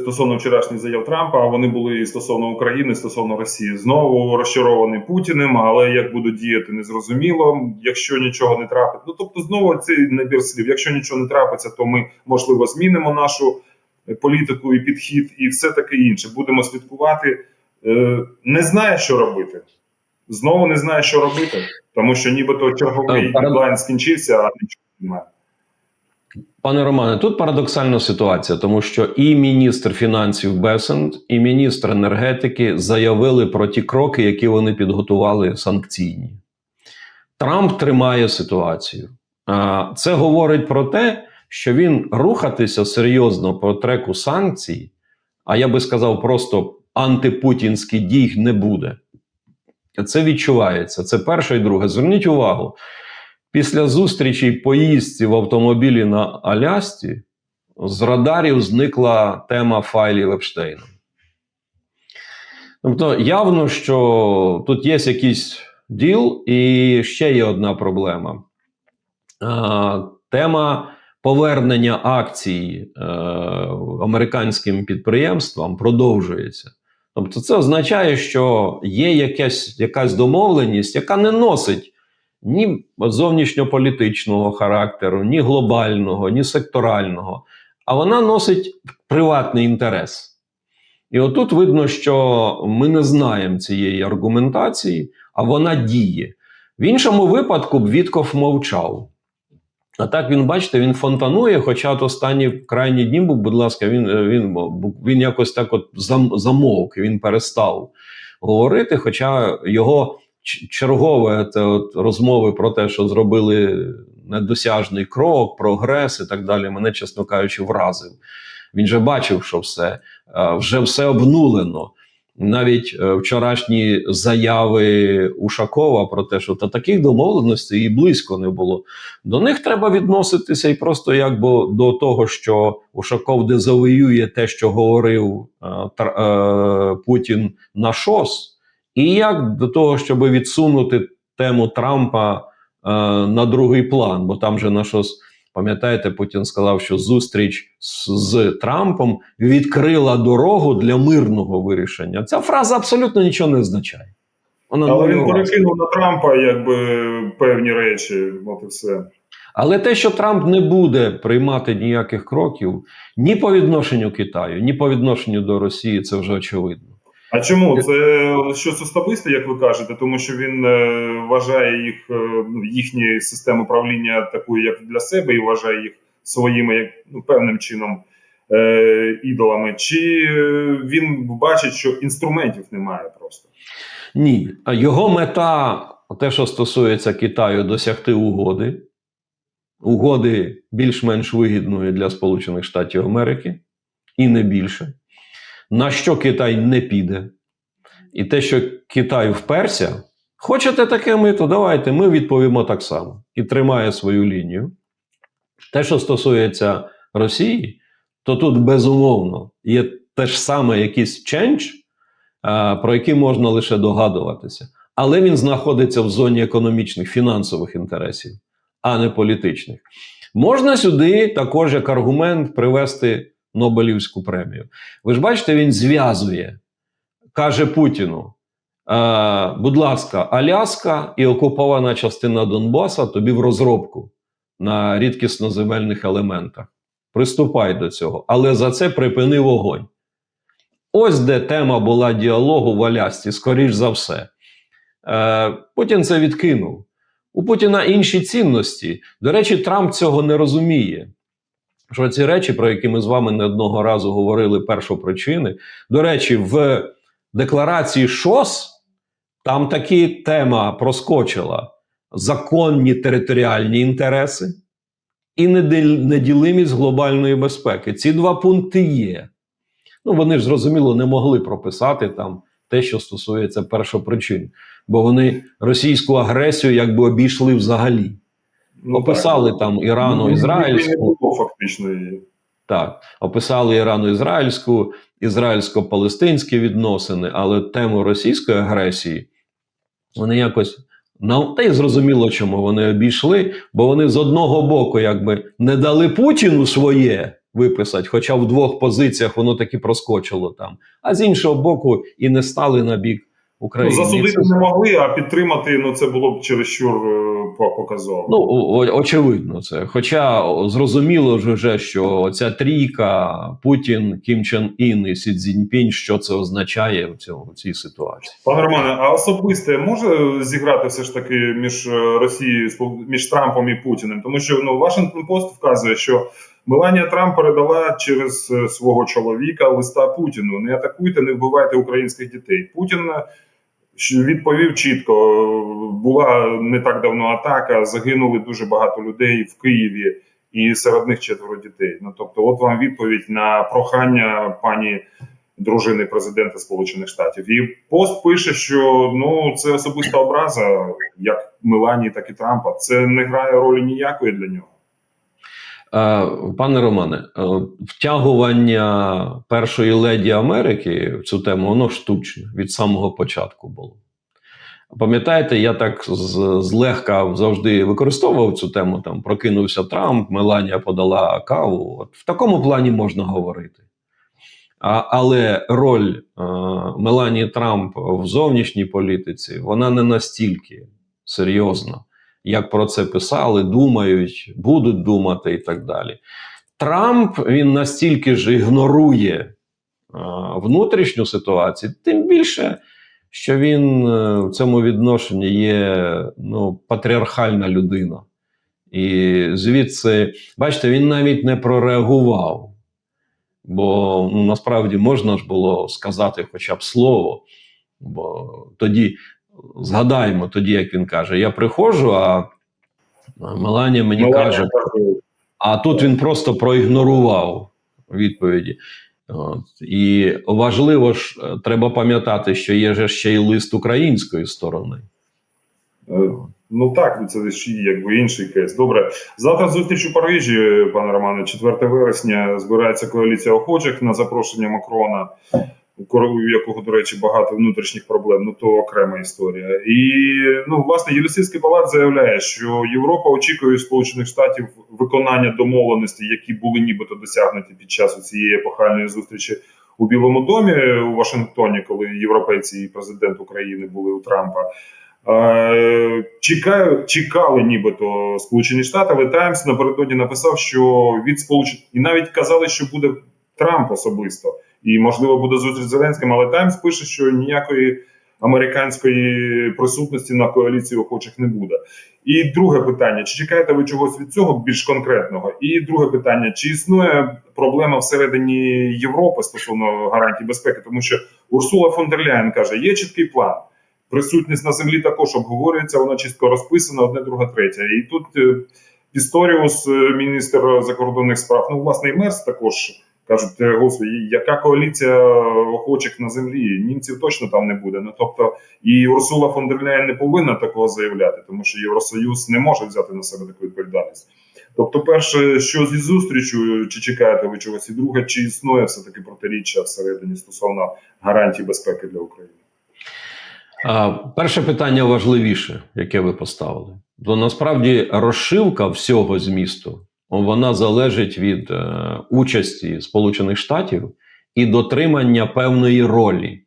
стосовно вчорашніх заяв Трампа, а вони були і стосовно України, стосовно Росії. Знову розчарований Путіним, але як будуть діяти, незрозуміло. Якщо нічого не трапить, ну тобто знову цей набір слів. Якщо нічого не трапиться, то ми можливо змінимо нашу політику і підхід, і все таке інше. Будемо слідкувати. Е, не знає, що робити. Знову не знає, що робити, тому що нібито черговий Е, дедлайн скінчився, а нічого немає. Пане Романе, тут парадоксальна ситуація, тому що і міністр фінансів Бесент, і міністр енергетики заявили про ті кроки, які вони підготували санкційні. Трамп тримає ситуацію. Це говорить про те, що він рухатися серйозно по треку санкцій, а я би сказав, просто антипутінський дій не буде. Це відчувається. Це перше і друге. Зверніть увагу. Після зустрічі поїздці в автомобілі на Алясці з радарів зникла тема файлів Епштейна. Тобто, явно, що тут є якийсь діл, і ще є одна проблема. Тема повернення акцій е, американським підприємствам продовжується. Тобто, це означає, що є якась, якась домовленість, яка не носить ні зовнішньополітичного характеру, ні глобального, ні секторального, а вона носить приватний інтерес. І отут видно, що ми не знаємо цієї аргументації, а вона діє. В іншому випадку б Вітков мовчав. А так він, бачите, він фонтанує, хоча от останні крайні дні був, будь ласка, він, він, він якось так от замовк, він перестав говорити, хоча його чергове це от розмови про те, що зробили недосяжний крок, прогрес і так далі, мене, чесно кажучи, вразив. Він же бачив, що все, е, вже все обнулено. Навіть е, вчорашні заяви Ушакова про те, що та таких домовленостей і близько не було. До них треба відноситися і просто якби до того, що Ушаков дезавоює те, що говорив е, е, Путін на ШОС, і як до того, щоб відсунути тему Трампа е, на другий план, бо там же на ШОС. Пам'ятаєте, Путін сказав, що зустріч з, з Трампом відкрила дорогу для мирного вирішення. Ця фраза абсолютно нічого не означає. Вона Але він перекинув на Трампа якби певні речі, от і все. Але те, що Трамп не буде приймати ніяких кроків ні по відношенню Китаю, ні по відношенню до Росії, це вже очевидно. А чому це щось особисте, як ви кажете? Тому що він е, вважає їх е, ну, їхні системи правління такою, як для себе, і вважає їх своїми як ну, певним чином е, ідолами. Чи е, він бачить, що інструментів немає просто? Ні, а його мета, те, що стосується Китаю, досягти угоди, угоди більш-менш вигідної для Сполучених Штатів Америки, і не більше. На що Китай не піде. І те, що Китай вперся, хочете таке мито, давайте, ми відповімо так само і тримає свою лінію. Те, що стосується Росії, то тут безумовно є те ж саме якийсь чендж, а, про який можна лише догадуватися. Але він знаходиться в зоні економічних, фінансових інтересів, а не політичних. Можна сюди також як аргумент привести Нобелівську премію. Ви ж бачите, він зв'язує, каже Путіну: е, будь ласка, Аляска і окупована частина Донбаса тобі в розробку на рідкісноземельних елементах. Приступай до цього, але за це припини вогонь. Ось де тема була діалогу в Алясці, скоріш за все. Е, Путін це відкинув. У Путіна інші цінності. До речі, Трамп цього не розуміє. Що ці речі, про які ми з вами не одного разу говорили, першопричини. До речі, в декларації ШОС там такі тема проскочила: законні територіальні інтереси і неділимість глобальної безпеки. Ці два пункти є. Ну, вони ж зрозуміло не могли прописати там те, що стосується першопричин, бо вони російську агресію якби обійшли взагалі. Ну, Описали так. там Ну, Ірано-Ізраїльську. Фактично її. Так, описали Ірано-Ізраїльську, ізраїльсько-палестинські відносини, але тему російської агресії вони якось на та й зрозуміло, чому вони обійшли, бо вони з одного боку якби не дали Путіну своє, виписати, хоча в двох позиціях воно таки проскочило там. А з іншого боку, і не стали на бік Ну, України. засудити Це- не могли, а підтримати ну це було б чересчур е, по- показово. Ну, очевидно, це. Хоча зрозуміло вже, що ця трійка Путін, Кім Чен Ін і Сі Цзіньпінь, що це означає в, цьому, в цій ситуації. Пане Романе, а особисте може зіграти все ж таки між е, Росією, між Трампом і Путіним? Тому що ну Вашингтон Пост вказує, що Меланія Трамп передала через е, свого чоловіка листа Путіну: не атакуйте, не вбивайте українських дітей. Путін відповів чітко: була не так давно атака, загинули дуже багато людей в Києві, і серед них четверо дітей. Ну тобто, от вам відповідь на прохання пані дружини президента Сполучених Штатів. І пост пише, що ну це особиста образа, як Меланії, так і Трампа. Це не грає ролі ніякої для нього. Е, Пане Романе, е, втягування першої леді Америки в цю тему воно штучне від самого початку було. Пам'ятаєте, я так злегка завжди використовував цю тему. Там прокинувся Трамп, Меланія подала каву. От в такому плані можна говорити. А, але роль е, Меланії Трамп в зовнішній політиці вона не настільки серйозна, як про це писали, думають, будуть думати і так далі. Трамп він настільки ж ігнорує внутрішню ситуацію, тим більше, що він е, в цьому відношенні є ну, патріархальна людина. І звідси, бачите, він навіть не прореагував. Бо ну, насправді можна ж було сказати хоча б слово. Бо тоді згадаємо, тоді, як він каже: я приходжу, а Меланія мені Меланія каже, а тут він просто проігнорував відповіді. От. І важливо ж, е, треба пам'ятати, що є же ще й лист української сторони. е, Ну так, це ж якби інший кейс. Добре, завтра зустріч у Парижі, пане Романе, 4 вересня. Збирається коаліція охочих на запрошення Макрона, у якого, до речі, багато внутрішніх проблем. Ну то окрема історія. І ну, власне, Єлисейський палац заявляє, що Європа очікує Сполучених Штатів виконання домовленостей, які були нібито досягнуті під час цієї епохальної зустрічі у Білому домі у Вашингтоні, коли європейці і президент України були у Трампа. Е, Чекаю, чекали нібито Сполучені Штати, але Таймс напередодні написав, що від Сполучених і навіть казали, що буде Трамп особисто, і можливо буде зустріч з Зеленським. Але Таймс пише, що ніякої американської присутності на коаліції охочих не буде. І друге питання: чи чекаєте ви чогось від цього більш конкретного? І друге питання: чи існує проблема всередині Європи стосовно гарантій безпеки? Тому що Урсула фон дер Ляєн каже, є чіткий план. Присутність на землі також обговорюється, вона чітко розписана, одне, друге, третє. І тут е, Пісторіус, е, міністр закордонних справ, ну власне і Мерс також кажуть, «Е, господи, яка коаліція охочих на землі? Німців точно там не буде. Ну тобто, і Урсула фон дер Ляєн не повинна такого заявляти, тому що Євросоюз не може взяти на себе таку відповідальність. Тобто, перше, що зі зустрічю, чи чекаєте ви чогось, і друге, чи існує все таки протиріччя всередині стосовно гарантій безпеки для України? А, перше питання важливіше, яке ви поставили. Бо насправді розшивка всього змісту вона залежить від е, участі Сполучених Штатів і дотримання певної ролі.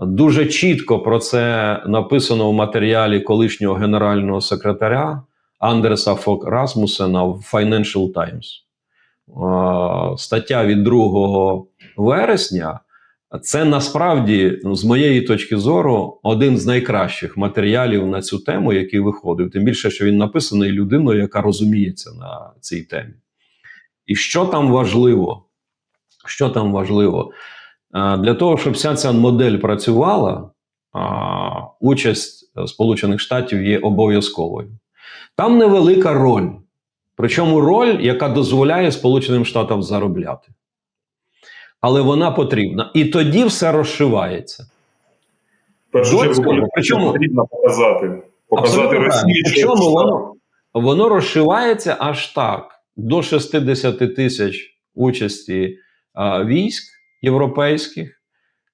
Дуже чітко про це написано в матеріалі колишнього генерального секретаря Андреса Фок Расмусена в Financial Times. Е, стаття від 2 вересня. Це насправді, ну, з моєї точки зору, один з найкращих матеріалів на цю тему, який виходив. Тим більше, що він написаний людиною, яка розуміється на цій темі. І що там важливо? Що там важливо? Для того, щоб вся ця модель працювала, участь Сполучених Штатів є обов'язковою. Там невелика роль. Причому роль, яка дозволяє Сполученим Штатам заробляти але вона потрібна. І тоді все розшивається. Першу причому- потрібно показати. Показати що Причому воно, воно розшивається аж так: до 60 тисяч участі а, військ європейських,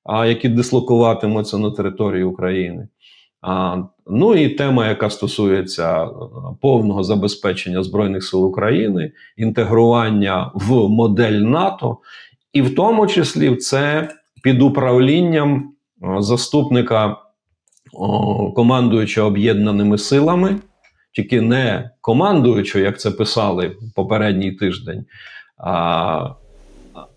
а, які дислокуватимуться на території України. А, ну і тема, яка стосується повного забезпечення Збройних сил України, інтегрування в модель НАТО, і в тому числі це під управлінням е, заступника о, командуючого об'єднаними силами, тільки не командуючого, як це писали попередній тиждень, а,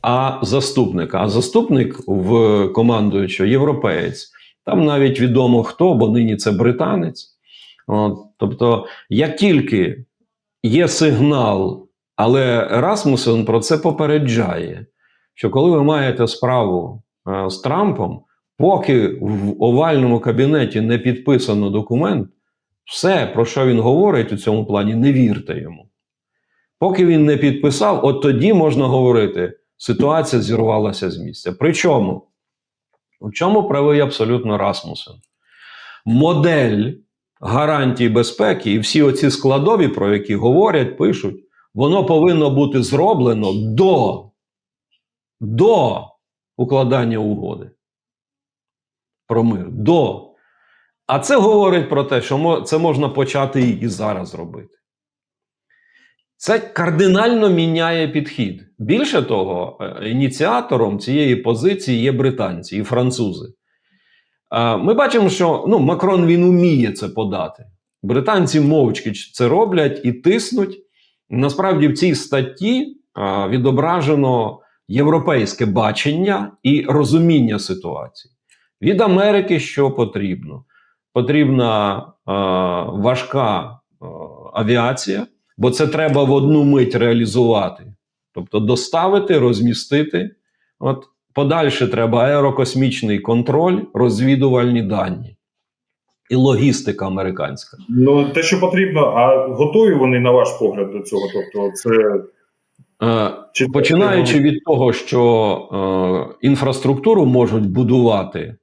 а заступника. А заступник в командуючого європеєць. Там навіть відомо хто, бо нині це британець. От, тобто, як тільки є сигнал, але Расмусен про це попереджає, що коли ви маєте справу е, з Трампом, поки в овальному кабінеті не підписано документ, все, про що він говорить у цьому плані, не вірте йому. Поки він не підписав, от тоді можна говорити, ситуація зірвалася з місця. Причому, у чому правий абсолютно Расмусен? Модель гарантій безпеки і всі оці складові, про які говорять, пишуть, воно повинно бути зроблено до, до укладання угоди про мир. До. А це говорить про те, що це можна почати і зараз робити. Це кардинально міняє підхід. Більше того, е, ініціатором цієї позиції є британці і французи. Ми бачимо, що ну, Макрон він уміє це подати. Британці мовчки це роблять і тиснуть. Насправді, в цій статті відображено європейське бачення і розуміння ситуації. Від Америки що потрібно? Потрібна е, важка е, авіація, бо це треба в одну мить реалізувати. Тобто доставити, розмістити. От подальше треба аерокосмічний контроль, розвідувальні дані і логістика американська. Ну те, що потрібно, а готові вони на ваш погляд до цього? Тобто, це Починаючи від того, що е, інфраструктуру можуть будувати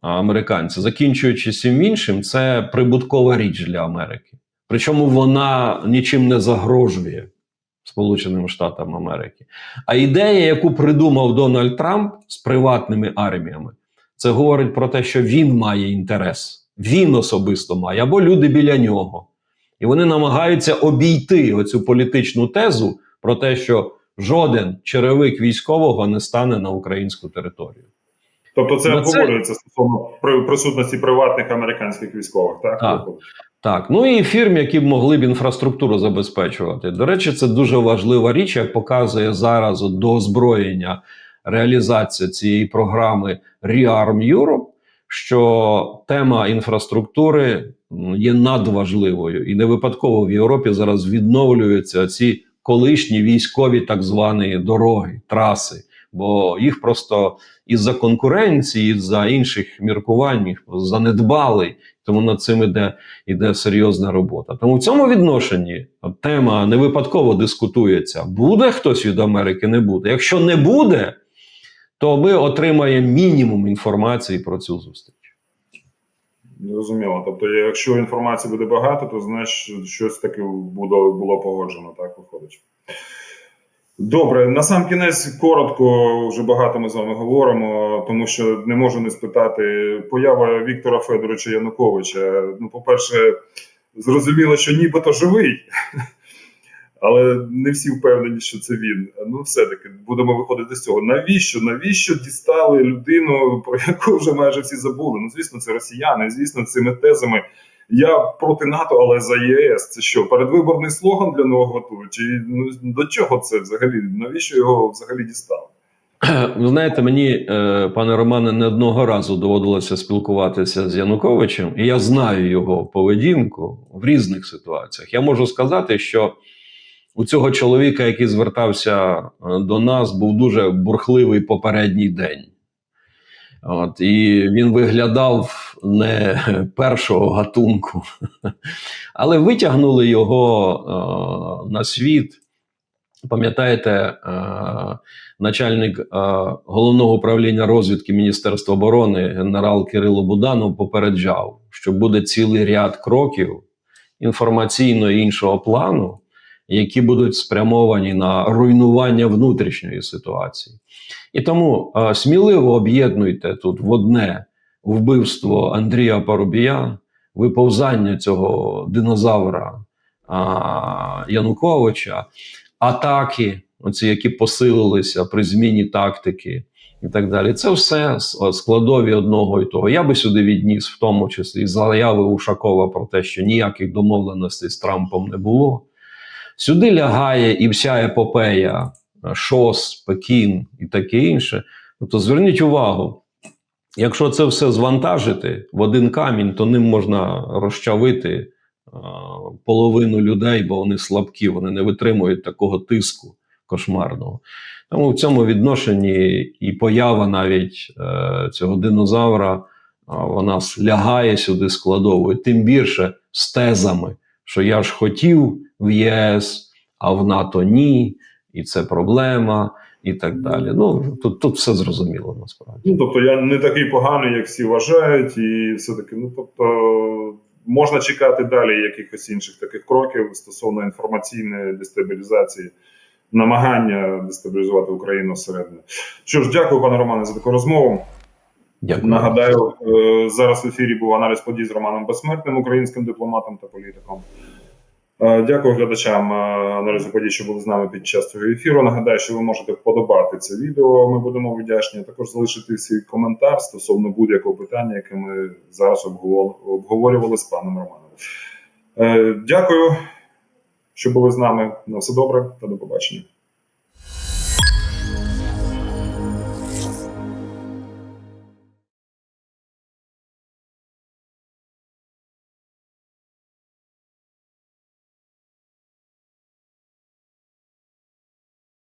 американці, закінчуючи всім іншим, це прибуткова річ для Америки. Причому вона нічим не загрожує Сполученим Штатам Америки. А ідея, яку придумав Дональд Трамп з приватними арміями, це говорить про те, що він має інтерес, він особисто має, або люди біля нього. І вони намагаються обійти оцю політичну тезу про те, що жоден черевик військового не стане на українську територію. Тобто це Ну, це- обговорюється стосовно при- присутності приватних американських військових, так? Так. Так, ну і фірм, які б могли б інфраструктуру забезпечувати. До речі, це дуже важлива річ, як показує зараз до озброєння реалізація цієї програми Rearm Europe, що тема інфраструктури є надважливою, і не випадково в Європі зараз відновлюються ці колишні військові так звані дороги, траси, бо їх просто із-за конкуренції, із-за інших міркувань занедбали. Тому над цим іде, іде серйозна робота. Тому в цьому відношенні тема не випадково дискутується: буде хтось від Америки, не буде. Якщо не буде, то ми отримаємо мінімум інформації про цю зустріч. Зрозуміло. Тобто, якщо інформації буде багато, то значить щось таке було, було погоджено, так виходить. Добре, на сам кінець коротко, вже багато ми з вами говоримо, тому що не можу не спитати поява Віктора Федоровича Януковича. Ну, по-перше, зрозуміло, що нібито живий, але не всі впевнені, що це він. Ну, все-таки будемо виходити з цього. Навіщо? Навіщо дістали людину, про яку вже майже всі забули? Ну, звісно, це росіяни, звісно, цими тезами. Я проти НАТО, але за ЄС. Це що, передвиборний слоган для нього готують? Чи ну до чого це взагалі? Навіщо його взагалі дістали? Ви знаєте, мені, е, пане Романе, не одного разу доводилося спілкуватися з Януковичем, і я знаю його поведінку в різних ситуаціях. Я можу сказати, що у цього чоловіка, який звертався е, до нас, був дуже бурхливий попередній день. От, і він виглядав не першого гатунку, але витягнули його е, на світ. Пам'ятаєте, е, начальник е, головного управління розвідки Міністерства оборони генерал Кирило Буданов попереджав, що буде цілий ряд кроків інформаційно іншого плану, які будуть спрямовані на руйнування внутрішньої ситуації. І тому е, сміливо об'єднуйте тут в одне вбивство Андрія Парубія, виповзання цього динозавра а, Януковича, атаки, оці, які посилилися при зміні тактики і так далі. Це все складові одного і того. Я би сюди відніс, в тому числі заяви Ушакова про те, що ніяких домовленостей з Трампом не було. Сюди лягає і вся епопея е, ШОС, Пекін і таке інше. Тобто зверніть увагу, якщо це все звантажити в один камінь, то ним можна розчавити е, половину людей, бо вони слабкі, вони не витримують такого тиску кошмарного. Тому в цьому відношенні і поява навіть е, цього динозавра, е, вона лягає сюди складовою, тим більше з тезами, що я ж хотів в ЄС, а в НАТО ні, і це проблема, і так далі. Ну тут, тут все зрозуміло насправді. Ну, тобто я не такий поганий, як всі вважають, і все-таки, ну тобто, можна чекати далі якихось інших таких кроків стосовно інформаційної дестабілізації, намагання дестабілізувати Україну зсередини. Що ж, дякую, пане Романе, за таку розмову. Дякую. Нагадаю, е, зараз в ефірі був аналіз подій з Романом Безсмертним, українським дипломатом та політиком. Е, Дякую глядачам е, аналізу подій, що були з нами під час цього ефіру. Нагадаю, що ви можете вподобати це відео. Ми будемо вдячні. Також залишити свій коментар стосовно будь-якого питання, яке ми зараз обговор- обговорювали з паном Романом. Е, Дякую, що були з нами. На все добре та до побачення.